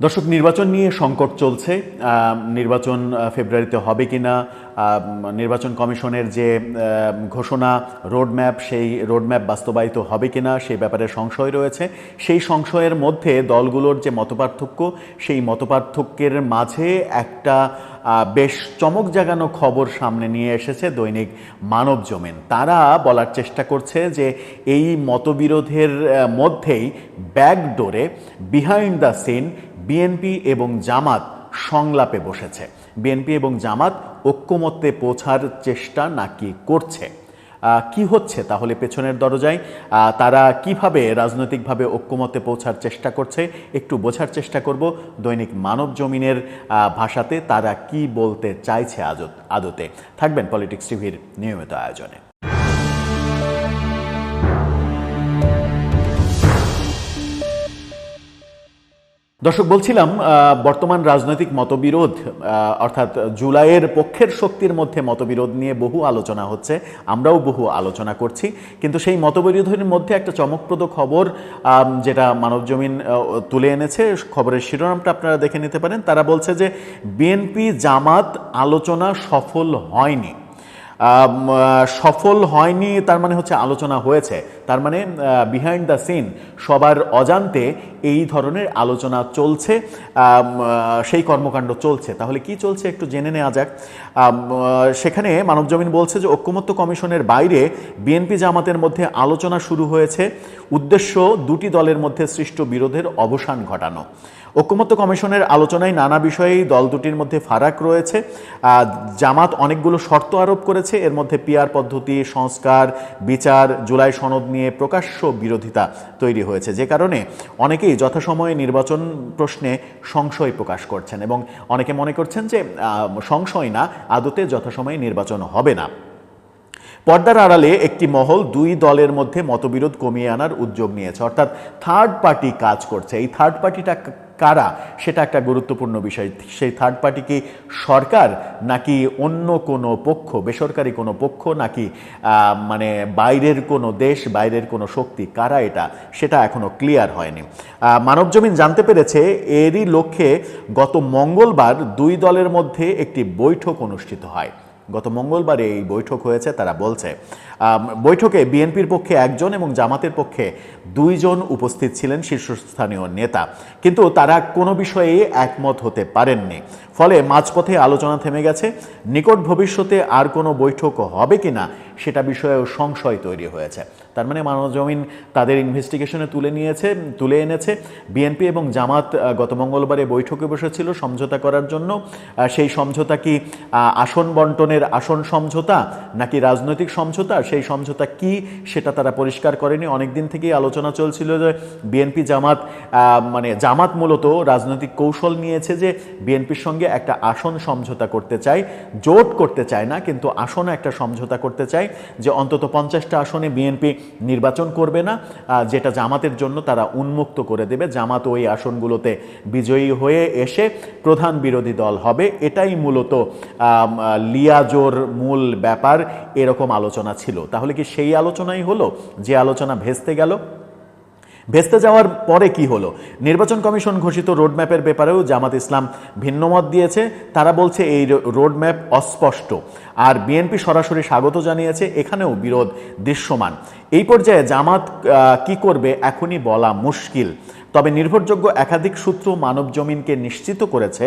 দর্শক নির্বাচন নিয়ে সংকট চলছে। নির্বাচন ফেব্রুয়ারিতে হবে কিনা আহ, নির্বাচন কমিশনের যে ঘোষণা রোডম্যাপ সেই রোডম্যাপ বাস্তবায়িত হবে কিনা সেই ব্যাপারে সংশয় রয়েছে। সেই সংশয়ের মধ্যে দলগুলোর যে মতপার্থক্য সেই মতপার্থক্যের মাঝে একটা বেশ চমক জাগানো খবর সামনে নিয়ে এসেছে দৈনিক মানব জমিন। তারা বলার চেষ্টা করছে যে এই মতবিরোধের মধ্যেই ব্যাকডোরে বিহাইন্ড দ্য সিন বিএনপি এবং জামাত সংলাপে বসেছে। বিএনপি এবং জামাত ঐক্যমত্যে পৌঁছার চেষ্টা নাকি করছে? কি হচ্ছে তাহলে পেছনের দরজায়? তারা কীভাবে রাজনৈতিকভাবে ঐক্যমত্যে পৌঁছার চেষ্টা করছে? একটু বোঝার চেষ্টা করব। দৈনিক মানব জমিনের ভাষাতে তারা কি বলতে চাইছে আদতে? থাকবেন পলিটিক্স টিভির নিয়মিত আয়োজনে। দর্শক, বলছিলাম বর্তমান রাজনৈতিক মতবিরোধ অর্থাৎ জুলাইয়ের পক্ষের শক্তির মধ্যে মতবিরোধ নিয়ে বহু আলোচনা হচ্ছে, আমরাও বহু আলোচনা করছি। কিন্তু সেই মতবিরোধের মধ্যে একটা চমকপ্রদ খবর যেটা মানবজমিন তুলে এনেছে, খবরের শিরোনামটা আপনারা দেখে নিতে পারেন। তারা বলছে যে বিএনপি জামাত আলোচনা সফল হয়নি। সফল হয়নি, তার মানে হচ্ছে আলোচনা হয়েছে। তার মানে বিহাইন্ড দ্য সিন সবার অজান্তে এই ধরনের আলোচনা চলছে সেই কর্মকাণ্ড চলছে। তাহলে কি চলছে একটু জেনে নেওয়া যাক। সেখানে মানবজমিন বলছে যে ঐক্যমত্য কমিশনের বাইরে বিএনপি জামাতের মধ্যে আলোচনা শুরু হয়েছে। উদ্দেশ্য, দুটি দলের মধ্যে সৃষ্ট বিরোধের অবসান ঘটানো। ঐক্যমত্য কমিশনের আলোচনায় নানা বিষয়েই দল দুটির মধ্যে ফারাক রয়েছে। জামাত অনেকগুলো শর্ত আরোপ করেছে। এর মধ্যে পিয়ার পদ্ধতি, সংস্কার, বিচার, জুলাই সনদ নিয়ে প্রকাশ্য বিরোধিতা তৈরি হয়েছে। যে কারণে অনেকেই যথাসময়ে নির্বাচন প্রশ্নে সংশয় প্রকাশ করছেন এবং অনেকে মনে করছেন যে সংশয় না, আদতে যথাসময়ে নির্বাচন হবে না। পর্দার আড়ালে একটি মহল দুই দলের মধ্যে মতবিরোধ কমিয়ে আনার উদ্যোগ নিয়েছে। অর্থাৎ থার্ড পার্টি কাজ করছে। এই থার্ড পার্টিটা কারা? সেটা একটা গুরুত্বপূর্ণ বিষয়। সেই থার্ড পার্টি কি সরকার নাকি অন্য কোনো পক্ষ, বেসরকারি কোনো পক্ষ নাকি মানে বাইরের কোনো দেশ, বাইরের কোনো শক্তি, কারা এটা? সেটা এখনও ক্লিয়ার হয়নি। মানবজমিন জানতে পেরেছে, এরই লক্ষ্যে গত মঙ্গলবার দুই দলের মধ্যে একটি বৈঠক অনুষ্ঠিত হয়। গত মঙ্গলবার এই বৈঠক হয়েছে, তারা বলছে বৈঠকে বিএনপির পক্ষে একজন এবং জামাতের পক্ষে দুইজন উপস্থিত ছিলেন শীর্ষস্থানীয় নেতা। কিন্তু তারা কোনো বিষয়ে একমত হতে পারেননি। ফলে মাঝপথে আলোচনা থেমে গেছে, নিকট ভবিষ্যতে আর কোনো বৈঠক হবে কিনা সেটা বিষয়েও সংশয় তৈরি হয়েছে। তার মানে মানবজমিন তাদের ইনভেস্টিগেশনে তুলে নিয়েছে, তুলে এনেছে। বিএনপি এবং জামাত গত মঙ্গলবারে বৈঠকে বসেছিল সমঝোতা করার জন্য। সেই সমঝোতা কি আসন বন্টনের আসন সমঝোতা নাকি রাজনৈতিক সমঝোতা? সেই সমঝোতা কি সেটা তারা পরিষ্কার করেনি। অনেক দিন থেকেই আলোচনা চলছিল যে বিএনপি জামাত মানে জামাত মূলত রাজনৈতিক কৌশল নিয়েছে যে বিএনপির সঙ্গে একটা আসন সমঝোতা করতে চায়। জোট করতে চায় না, কিন্তু আসনে একটা সমঝোতা করতে চায় যে অন্তত পঞ্চাশটা আসনে বিএনপি নির্বাচন করবে না যেটা জামাতের জন্য তারা উন্মুক্ত করে দেবে। জামাত ওই আসনগুলোতে বিজয়ী হয়ে এসে প্রধান বিরোধী দল হবে। এটাই মূলত লিয়াজোর মূল ব্যাপার, এরকম আলোচনা ছিল। তাহলে কি সেই আলোচনাই হলো? যে আলোচনা ভেস্তে গেল? ভেস্তে যাওয়ার পরে কি হলো? নির্বাচন কমিশন ঘোষিত রোডম্যাপের ব্যাপারেও জামাত ইসলাম ভিন্নমত দিয়েছে। তারা বলছে এই রোডম্যাপ অস্পষ্ট। আর বিএনপি সরাসরি স্বাগত জানিয়েছে, এখানেও বিরোধ দৃশ্যমান। এই পর্যায়ে জামাত কি করবে এখনই বলা মুশকিল। তবে নির্ভরযোগ্য একাধিক সূত্র মানব জমিনকে নিশ্চিত করেছে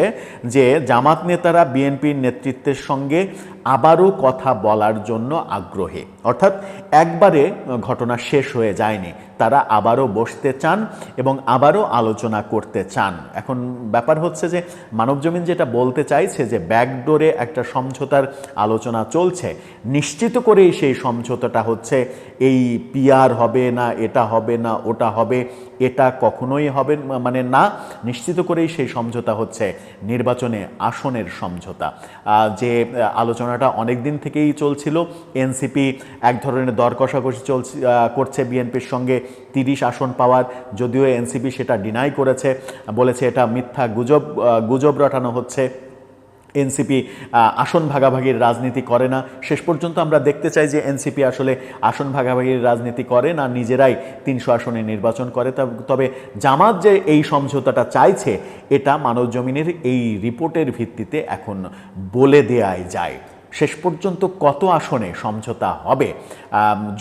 যে জামাত নেতারা বিএনপির নেতৃত্বের সঙ্গে আবারও কথা বলার জন্য আগ্রহী। অর্থাৎ একবারে ঘটনা শেষ হয়ে যায়নি। তারা আবারও বসতে চান এবং আবারও আলোচনা করতে চান। এখন ব্যাপার হচ্ছে যে মানবজমিন যেটা বলতে চাইছে যে ব্যাকডোরে একটা সমঝোতার আলোচনা চলছে। নিশ্চিত করেই সেই সমঝোতাটা হচ্ছে, এই পিয়ার হবে না, এটা হবে না, ওটা হবে, এটা কখনোই হবে মানে না, নিশ্চিত করেই সেই সমঝোতা হচ্ছে নির্বাচনে আসনের সমঝোতা। যে আলোচনাটা অনেক দিন থেকেই চলছিল এনসিপি এক ধরনের দর কষাকষি চলছে করছে বিএনপির সঙ্গে, তিরিশ আসন পাওয়ার, যদিও এনসিপি সেটা ডিনাই করেছে, বলেছে এটা মিথ্যা গুজব গুজব রটানো হচ্ছে। এনসিপি আসন ভাগাভাগির রাজনীতি করে না। শেষ পর্যন্ত আমরা দেখতে চাই যে এনসিপি আসলে আসন ভাগাভাগির রাজনীতি করে না, নিজেরাই তিনশো আসনে নির্বাচন করে। তবে জামাত যে এই সমঝোতাটা চাইছে, এটা মানব জমিনের এই রিপোর্টের ভিত্তিতে এখন বলে দেয়াই যায়। শেষ পর্যন্ত কত আসনে সমঝোতা হবে?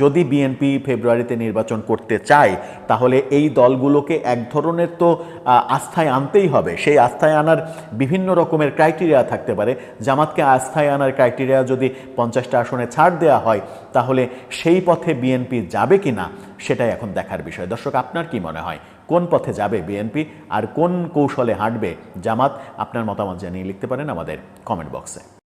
যদি বিএনপি ফেব্রুয়ারিতে নির্বাচন করতে চায়, তাহলে এই দলগুলোকে এক ধরনের তো আস্থায় আনতেই হবে। সেই আস্থায় আনার বিভিন্ন রকমের ক্রাইটেরিয়া থাকতে পারে। জামাতকে আস্থায় আনার ক্রাইটেরিয়া যদি পঞ্চাশটা আসনে ছাড় দেওয়া হয়, তাহলে সেই পথে বিএনপি যাবে কি না সেটাই এখন দেখার বিষয়। দর্শক, আপনার কি মনে হয়? কোন পথে যাবে বিএনপি আর কোন কৌশলে হাঁটবে জামাত? আপনার মতামত জানিয়ে লিখতে পারেন আমাদের কমেন্ট বক্সে